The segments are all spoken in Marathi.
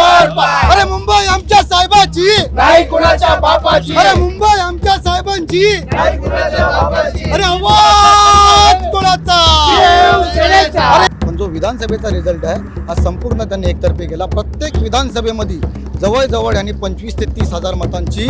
अरे मुंबई आमच्या साहेबाची. नाही कुणाच्या बापाची. अरे मुंबई आमच्या साहेबांची. नाही कुणाच्या बापाची. अरे आवाज कोणाचा? शिवसेनेचा पण जो विधानसभेचा रिझल्ट आहे हा संपूर्ण त्यांनी एकतर्फी केला. प्रत्येक विधानसभेमध्ये जवळजवळ यांनी पंचवीस ते तीस हजार मतांची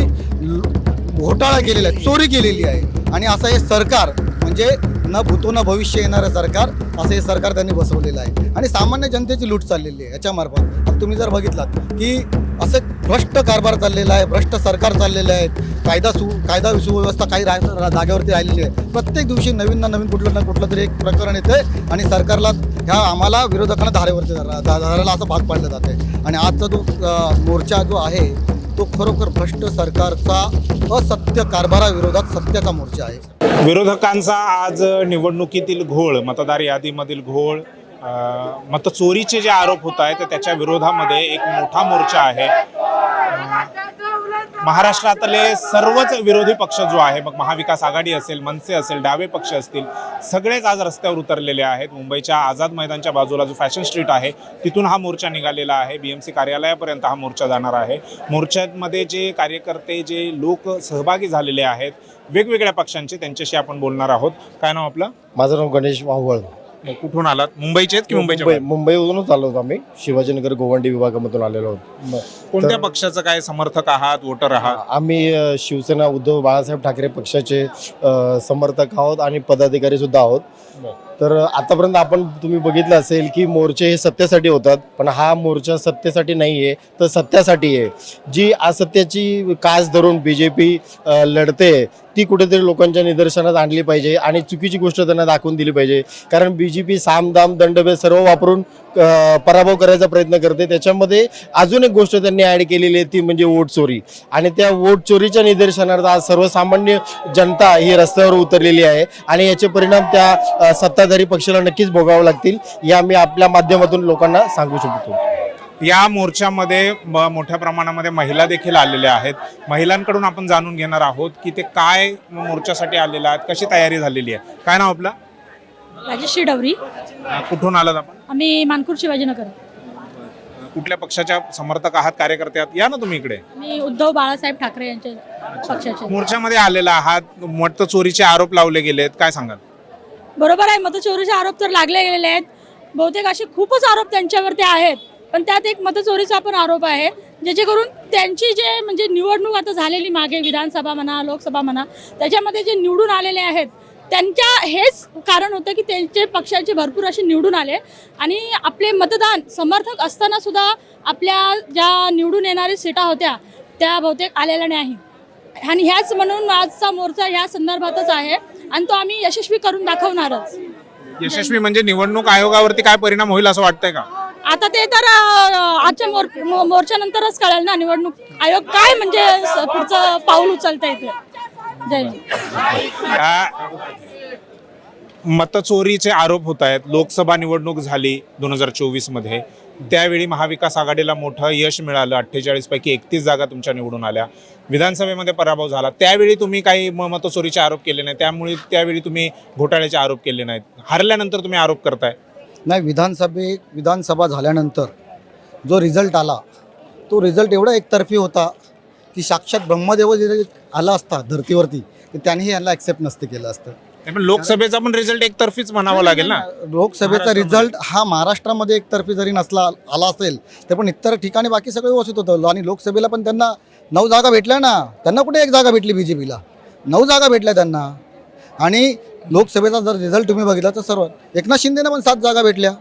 घोटाळा केलेला आहे चोरी केलेली आहे. आणि असं हे सरकार म्हणजे न भूतो न भविष्य येणारं सरकार असं हे सरकार त्यांनी बसवलेलं आहे. आणि सामान्य जनतेची लूट चाललेली आहे याच्यामार्फत आता तुम्ही जर बघितलात की असं भ्रष्ट कारभार चाललेला आहे भ्रष्ट सरकार चाललेलं आहे कायदा सु कायदा सुव्यवस्था काही रा जागेवरती राहिलेली आहे. प्रत्येक दिवशी नवीन ना नवीन कुठलं ना कुठलं तरी एक प्रकरण येते आणि सरकारला ह्या आम्हाला विरोधकांना धारेवरती धरा- धरायला असं भाग पाडलं जाते आणि आजचा जो मोर्चा जो आहे तो खरोखर भ्रष्ट सरकारचा असत्य कारभाराविरोधात सत्याचा मोर्चा आहे. विरोधकांचा आज निवडणुकीतील घोळ मतदार यादीमधील घोळ मतचोरीचे जे आरोप होत आहेत तर त्याच्या विरोधामध्ये एक मोठा मोर्चा आहे. महाराष्ट्रातले सर्वच विरोधी पक्ष जो आहे मग महाविकास आघाडी असेल मनसे असेल डावे पक्ष असतील सगळेच आज रस्त्यावर उतरलेले आहेत. मुंबईच्या आझाद मैदानच्या बाजूला जो फॅशन स्ट्रीट आहे तिथून हा मोर्चा निघालेला आहे. बी एम सी कार्यालयापर्यंत हा मोर्चा जाणार आहे. मोर्चामध्ये जे कार्यकर्ते जे लोक सहभागी झालेले आहेत वेगवेगळ्या पक्षांचे त्यांच्याशी आपण बोलणार आहोत. काय नाव आपलं? माझं नाव गणेश वाहवळ कुठून आलात? मुंबईचे आहेत की मुंबईच्या मुंबई बाहेर? मुंबईवरूनच आलो होतो आम्ही. शिवाजीनगर गोवंडी विभागामधून आलेलो आहोत कोणत्या पक्षाचं काय समर्थक आहात? वोटर आहात? आम्ही अ, शिवसेना उद्धव बाळासाहेब ठाकरे पक्षाचे अ, समर्थक आहोत आणि पदाधिकारी सुद्धा आहोत. तर आतापर्यंत आपण तुम्ही बघितलं असेल की मोर्चे हे सत्तेसाठी होतात पण हा मोर्चा सत्तेसाठी नाही आहे तर सत्यासाठी आहे. जी असत्याची कास धरून बी जे पी लढते ती कुठेतरी लोकांच्या निदर्शनात आणली पाहिजे आणि चुकीची गोष्ट त्यांना दाखवून दिली पाहिजे. कारण बी जे पी सामदाम दंडबे दंडभेद सर्व वापरून पराभव करायचा प्रयत्न करते. त्याच्यामध्ये अजून एक गोष्ट त्यांनी ॲड केलेली आहे ती म्हणजे वोट चोरी. आणि त्या वोट चोरीच्या निदर्शनार्थ आज सर्वसामान्य जनता ही रस्त्यावर उतरलेली आहे. आणि याचे परिणाम त्या सत्ताधारी पक्षाला नक्कीच भोगावे लागतील. या मी आपल्या माध्यमातून लोकांना सांगू शकतो. या मोर्चामध्ये म- मोठ्या प्रमाणामध्ये महिला देखील आलेल्या आहेत. महिलांकडून आपण जाणून घेणार आहोत की ते काय मोर्चासाठी आलेले आहेत कशी तयारी झालेली आहे. काय नाव आपलं? राजेश्री डवरी अं, कुठून आलात आपण? आम्ही मानपूर शिवाजीनगर. कुठल्या पक्षाच्या समर्थक आहात कार्यकर्ते आहात या ना तुम्ही इकडे. मी उद्धव बाळासाहेब ठाकरे यांच्या पक्षाचे. मोर्चामध्ये आलेला आहात. मत चोरीचे आरोप लावले गेलेत. काय सांगाल? बरोबर आहे मतचोरीचे आरोप तर लागले गेलेले आहेत. बहुतेक असे खूपच आरोप त्यांच्यावरती आहेत. पण त्यात एक मतचोरीचा पण आरोप आहे. ज्याच्याकरून त्यांची जे म्हणजे निवडणूक आता झालेली मागे विधानसभा म्हणा लोकसभा म्हणा त्याच्यामध्ये जे निवडून आलेले आहेत त्यांच्या हेच कारण होतं की त्यांचे पक्षांचे भरपूर असे निवडून आले. आणि आपले मतदान समर्थक असताना सुद्धा आपल्या ज्या निवडून येणाऱ्या सीटा होत्या त्या बहुतेक आलेल्या नाही आणि ह्याच म्हणून आजचा मोर्चा ह्या संदर्भातच आहे. आणि तो आम्ही यशस्वी करून दाखवणारच. यशस्वी म्हणजे निवडणूक आयोगावरती काय परिणाम होईल असं वाटतंय का? आता ते तर आजच्या मोर मो- मोर्चानंतरच कळेल ना निवडणूक आयोग काय म्हणजे पुढचं पाऊल उचलता येते मतचोरीचे आरोप होत आहेत. लोकसभा निवडणूक झाली दोन हजार चोवीसमध्ये. त्यावेळी महाविकास आघाडीला मोठं यश मिळालं. अठ्ठेचाळीस पैकी एकतीस जागा तुमच्या निवडून आल्या. विधानसभेमध्ये पराभव झाला. त्यावेळी तुम्ही काही म- मतचोरीचे आरोप केले नाही त्यामुळे त्यावेळी तुम्ही घोटाळ्याचे आरोप केले नाहीत. हरल्यानंतर तुम्ही आरोप करताय. नाही विधानसभे विधानसभा झाल्यानंतर जो रिझल्ट आला तो रिझल्ट एवढा एकतर्फी होता की साक्षात ब्रह्मदेव आला असता धर्तीवरती तर त्यांनीही यांना ॲक्सेप्ट नसते केलं असतं. पण लोकसभेचा पण रिझल्ट एकतर्फीच म्हणावा लागेल ना? लोकसभेचा. रिझल्ट हा महाराष्ट्रामध्ये एकतर्फी जरी नसला आला असेल तर पण इतर ठिकाणी बाकी सगळं व्यवस्थित होतं. आणि लोकसभेला पण त्यांना नऊ जागा भेटल्या ना त्यांना कुठे एक जागा भेटली बी जे पीला नऊ जागा भेटल्या त्यांना. आणि लोकसभेचा जर रिझल्ट तुम्ही बघितला तर सर्व एकनाथ शिंदेना पण सात जागा भेटल्या.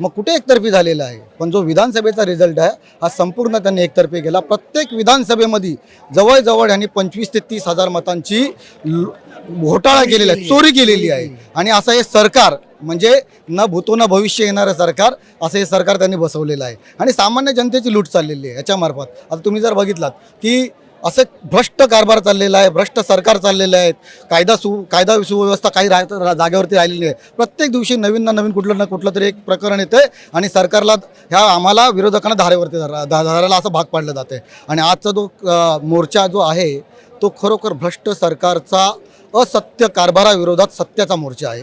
मग कुठे एकतर्फी झालेला आहे? पण जो विधानसभेचा रिझल्ट आहे हा संपूर्ण त्यांनी एकतर्फी केला. प्रत्येक विधानसभेमध्ये जवळजवळ यांनी पंचवीस ते तीस हजार मतांची घोटाळा केलेला आहे चोरी केलेली आहे. आणि असं हे सरकार म्हणजे न भूतो न भविष्य येणारं सरकार असं हे सरकार त्यांनी बसवलेलं आहे. आणि सामान्य जनतेची लूट चाललेली आहे याच्यामार्फत आता तुम्ही जर बघितलात की असं भ्रष्ट कारभार चाललेला आहे भ्रष्ट सरकार चाललेलं आहे. कायदा सु कायदा सुव्यवस्था काही राह जागेवरती राहिलेली आहे प्रत्येक दिवशी नवीन ना नवीन कुठलं ना कुठलं तरी एक प्रकरण येतं आणि सरकारला ह्या आम्हाला विरोधकांना धारेवरती धरा धा- धरायला असं भाग पाडलं जाते आणि आजचा जो मोर्चा जो आहे तो खरोखर भ्रष्ट सरकारचा असत्य कारभाराविरोधात सत्याचा मोर्चा आहे.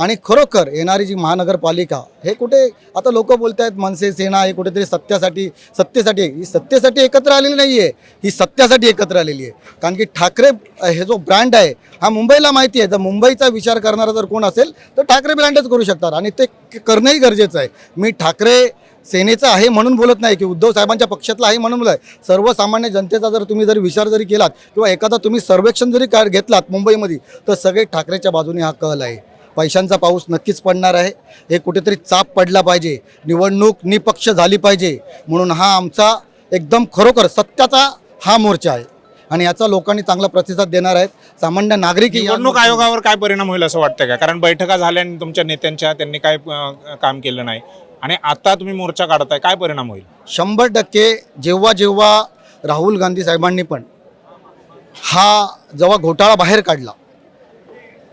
आणि खरोखर येणारी जी महानगरपालिका हे कुठे आता लोक बोलत आहेत मनसे सेना हे कुठेतरी सत्यासाठी सत्तेसाठी. ही सत्तेसाठी एकत्र आलेली नाही आहे ही सत्यासाठी एकत्र आलेली आहे. कारण की ठाकरे हे जो ब्रँड आहे हा मुंबईला माहिती आहे. जर मुंबईचा विचार करणारा जर कोण असेल तर ठाकरे ब्रँडच करू शकतात. आणि ते करणंही गरजेचं आहे. मी ठाकरे सेनेचा आहे म्हणून बोलत नाही की उद्धव साहेबांच्या पक्षातला आहे म्हणून बोलत आहे सर्वसामान्य जनतेचा जर तुम्ही जरी विचार जरी केलात किंवा एखादा तुम्ही सर्वेक्षण जरी का घेतलात मुंबईमध्ये तर सगळे ठाकरेच्या बाजूने हा कल आहे. पैशांचा पाऊस नक्कीच पडणार आहे. हे कुठेतरी चाप पडला पाहिजे. निवडणूक निपक्ष झाली पाहिजे. म्हणून हा आमचा एकदम खरोखर सत्याचा हा मोर्चा आहे. आणि याचा लोकांनी चांगला प्रतिसाद देणार आहेत. सामान्य नागरिक निवडणूक आयोगावर काय परिणाम होईल असं वाटतं का? कारण बैठका झाल्या आणि तुमच्या नेत्यांच्या त्यांनी काय काम केलं नाही. आणि आता तुम्ही मोर्चा काढताय काय परिणाम होईल? शंभर टक्के जेव्हा जेव्हा राहुल गांधी साहेबांनी पण हा जेव्हा घोटाळा बाहेर काढला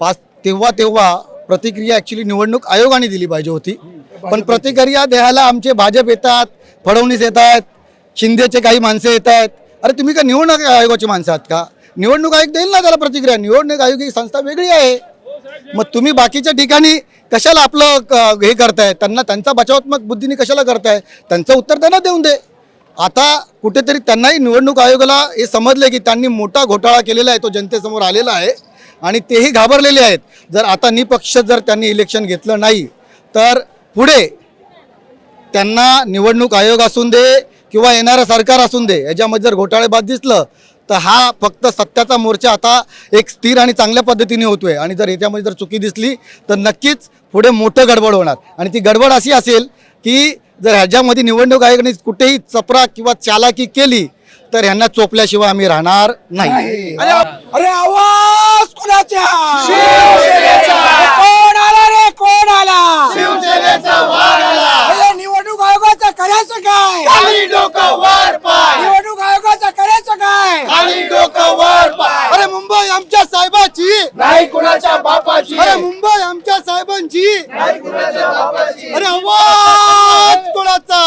पाच तेव्हा तेव्हा प्रतिक्रिया ॲक्च्युली निवडणूक आयोगाने दिली पाहिजे होती. पण प्रतिक्रिया द्यायला आमचे भाजप येतात फडणवीस येत आहेत शिंदेचे काही माणसं येत आहेत अरे तुम्ही का निवडणूक आयोगाची माणसं आहात का? निवडणूक आयोग देईल ना त्याला प्रतिक्रिया. निवडणूक आयोग ही संस्था वेगळी आहे. मग तुम्ही बाकीच्या ठिकाणी कशाला आपलं क- हे करताय? त्यांना त्यांचा बचावात्मक बुद्धीने कशाला करताय? त्यांचं उत्तर त्यांना देऊन दे. आता कुठेतरी त्यांनाही निवडणूक आयोगाला हे समजले की त्यांनी मोठा घोटाळा केलेला आहे तो जनतेसमोर आलेला आहे आणि तेही घाबरलेले आहेत. जर आता निपक्ष जर त्यांनी इलेक्शन घेतलं नाही तर पुढे त्यांना निवडणूक आयोग असून दे किंवा येणारं सरकार असून दे याच्यामध्ये जर घोटाळेबाज दिसलं तर हा फक्त सत्याचा मोर्चा आता एक स्थिर आणि चांगल्या पद्धतीने होतोय. आणि जर याच्यामध्ये जर चुकी दिसली तर नक्कीच पुढे मोठं गडबड होणार. आणि ती गडबड अशी असेल की जर ह्याच्यामध्ये निवडणूक आयोगाने कुठेही चपरा किंवा चालाकी केली तर ह्यांना चोपल्याशिवाय आम्ही राहणार नाही. अरे आवाज! साहेबाची. नाही कुणाच्या बापाची. अरे मुंबई आमच्या साहेबांची. नाही कुणाच्या बापाची. अरे आवाज कुणाचा?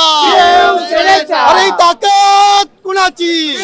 अरे ताकद कुणाची?